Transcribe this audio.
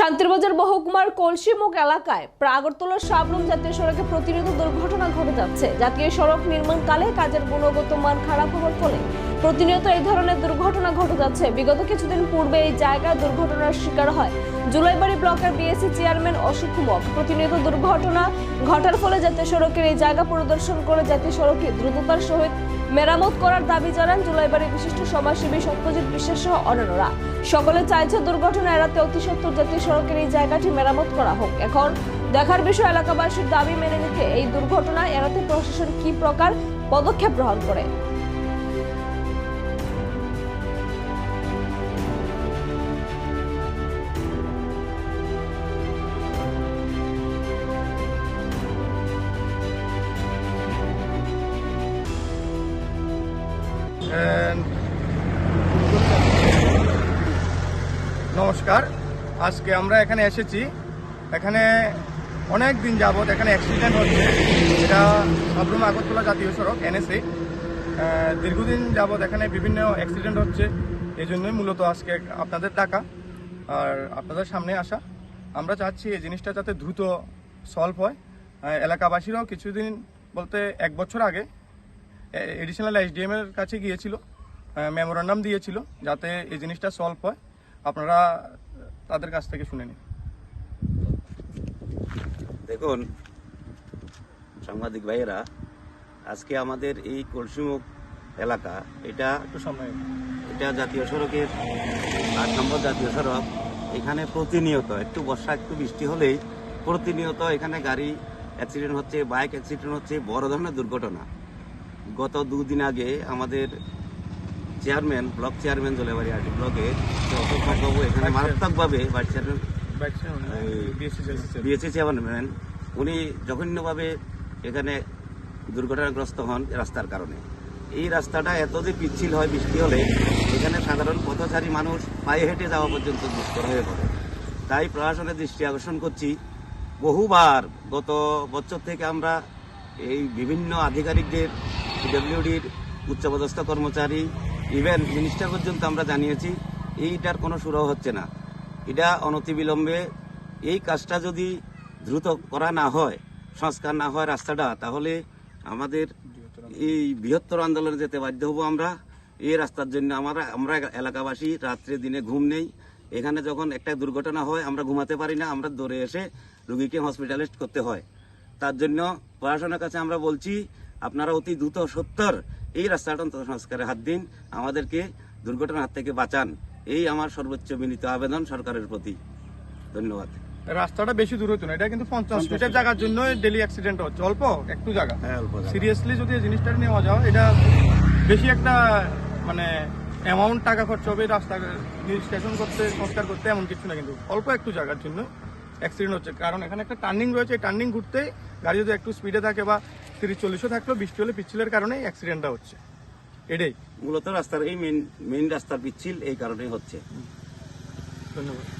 শান্তিরবাজার মহকুমার কলসিমুখ এলাকায় প্রাগরতলা শাবলুম জাতীয় সড়কে প্রতিনিয়ত দুর্ঘটনা ঘটে যাচ্ছে। জাতীয় সড়ক নির্মাণকালে কাজের গুণগত মান খারাপ হওয়ার ফলে প্রতিনিয়ত এই ধরনের দুর্ঘটনা ঘটে যাচ্ছে। বিগত কিছুদিন পূর্বে এই জায়গায় দুর্ঘটনার শিকার হয়। জুলাইবাড়ি ব্লকের বিএসসি চেয়ারম্যান অশোক কুমার প্রতিনিয়ত দুর্ঘটনা ঘটার ফলে জাতীয় সড়কের এই জায়গা পরিদর্শন করে জাতীয় সড়কে দ্রুততার সহিত মেরামত করার দাবি জানান জুলাইবাড়ি বিশিষ্ট সমাজসেবী সত্যজিৎ বিশ্বাস সহ অন্যান্যরা। সকলে চাইছে দুর্ঘটনা এড়াতে অতি সত্তর জাতীয় সড়কের এই জায়গাটি মেরামত করা হোক। এখন দেখার বিষয়, এলাকাবাসীর দাবি মেনে নিতে এই দুর্ঘটনা এড়াতে প্রশাসন কি প্রকার পদক্ষেপ গ্রহণ করে? And- নমস্কার। আজকে আমরা এখানে এসেছি। এখানে অনেক দিন যাবত এখানে অ্যাক্সিডেন্ট হচ্ছে। এটা সাবরুম আগরতলা জাতীয় সড়ক এনএসএ দীর্ঘদিন যাবত এখানে বিভিন্ন অ্যাক্সিডেন্ট হচ্ছে। এই জন্যই মূলত আজকে আপনাদের টাকা আর আপনাদের সামনে আসা। আমরা চাচ্ছি এই জিনিসটা যাতে দ্রুত সলভ হয়। এলাকাবাসীরাও কিছুদিন বলতে এক বছর আগে এডিশনাল এসডিএম এর কাছে গিয়েছিল। মেমোরান্ডাম দিয়েছিল যাতে এই জিনিসটা সলভ হয়। আপনারা তাদের কাছ থেকে শুনে নিন। দেখুন সাংবাদিক ভাইয়েরা আজকে আমাদের এই কলসিমুখ এলাকা এটা একটু সময় এটা জাতীয় সড়কের আট নম্বর জাতীয় সড়ক। এখানে প্রতিনিয়ত একটু বর্ষা একটু বৃষ্টি হলেই প্রতিনিয়ত এখানে গাড়ি অ্যাক্সিডেন্ট হচ্ছে বাইক অ্যাক্সিডেন্ট হচ্ছে বড় ধরনের দুর্ঘটনা। গত দুদিন আগে আমাদের চেয়ারম্যান ব্লক চেয়ারম্যান জলেবাড়ি আরটি ব্লকে অশোক বাবু এখানে মারাত্মকভাবে ভাইস চেয়ারম্যান বিএসসি চেয়ারম্যান উনি জঘন্যভাবে এখানে দুর্ঘটনাগ্রস্ত হন রাস্তার কারণে। এই রাস্তাটা এত যে পিচ্ছিল হয় বৃষ্টি হলে এখানে সাধারণ পথচারী মানুষ পায়ে হেঁটে যাওয়া পর্যন্ত দুষ্কর হয়ে পড়ে। তাই প্রশাসনের দৃষ্টি আকর্ষণ করছি। বহুবার গত বছর থেকে আমরা এই বিভিন্ন আধিকারিকদের পিডব্লিউডির উচ্চপদস্থ কর্মচারী ইভেন মিনিস্টার পর্যন্ত আমরা জানিয়েছি, এইটার কোনো সুরাহ হচ্ছে না। এটা অনতিবিলম্বে এই কাজটা যদি দ্রুত করা না হয়, সংস্কার না হয় রাস্তাটা, তাহলে আমাদের এই বৃহত্তর আন্দোলনে যেতে বাধ্য হব আমরা। এই রাস্তার জন্য আমরা আমরা এলাকাবাসী রাত্রে দিনে ঘুম নেই। এখানে যখন একটা দুর্ঘটনা হয়, আমরা ঘুমাতে পারি না, আমরা দৌড়ে এসে রুগীকে হসপিটালাইজড করতে হয়। তার জন্য প্রশাসনের কাছে আমরা বলছি, আপনারা অতি দ্রুত সত্তর এই রাস্তাটা অন্তত সংস্কারে হাত দিন আমাদেরকে দুর্ঘটনার হাত থেকে বাঁচান। এই আমার সর্বোচ্চ বিনীত আবেদন সরকারের প্রতি। ধন্যবাদ। রাস্তাটা বেশি দূর হতো না এটা কিন্তু পঞ্চাশ মিটার জায়গার জন্য ডেলি অ্যাক্সিডেন্ট হচ্ছে। অল্প একটু জায়গা। হ্যাঁ অল্প সিরিয়াসলি যদি এই জিনিসটা নেওয়া যাও এটা বেশি একটা মানে অ্যামাউন্ট টাকা খরচ হবে রাস্তা স্টেশন করতে সংস্কার করতে এমন কিছু না কিন্তু। অল্প একটু জায়গার জন্য অ্যাক্সিডেন্ট হচ্ছে। কারণ এখানে একটা টার্নিং রয়েছে এই টার্নিং ঘুরতেই গাড়ি যদি একটু স্পিডে থাকে বা তিরিশ চল্লিশও থাকলেও বৃষ্টি হলে পিচ্ছিলের কারণে অ্যাক্সিডেন্টটা হচ্ছে। এটাই। মূলত রাস্তার এই মেন মেন রাস্তার পিচ্ছিল এই কারণেই হচ্ছে। ধন্যবাদ।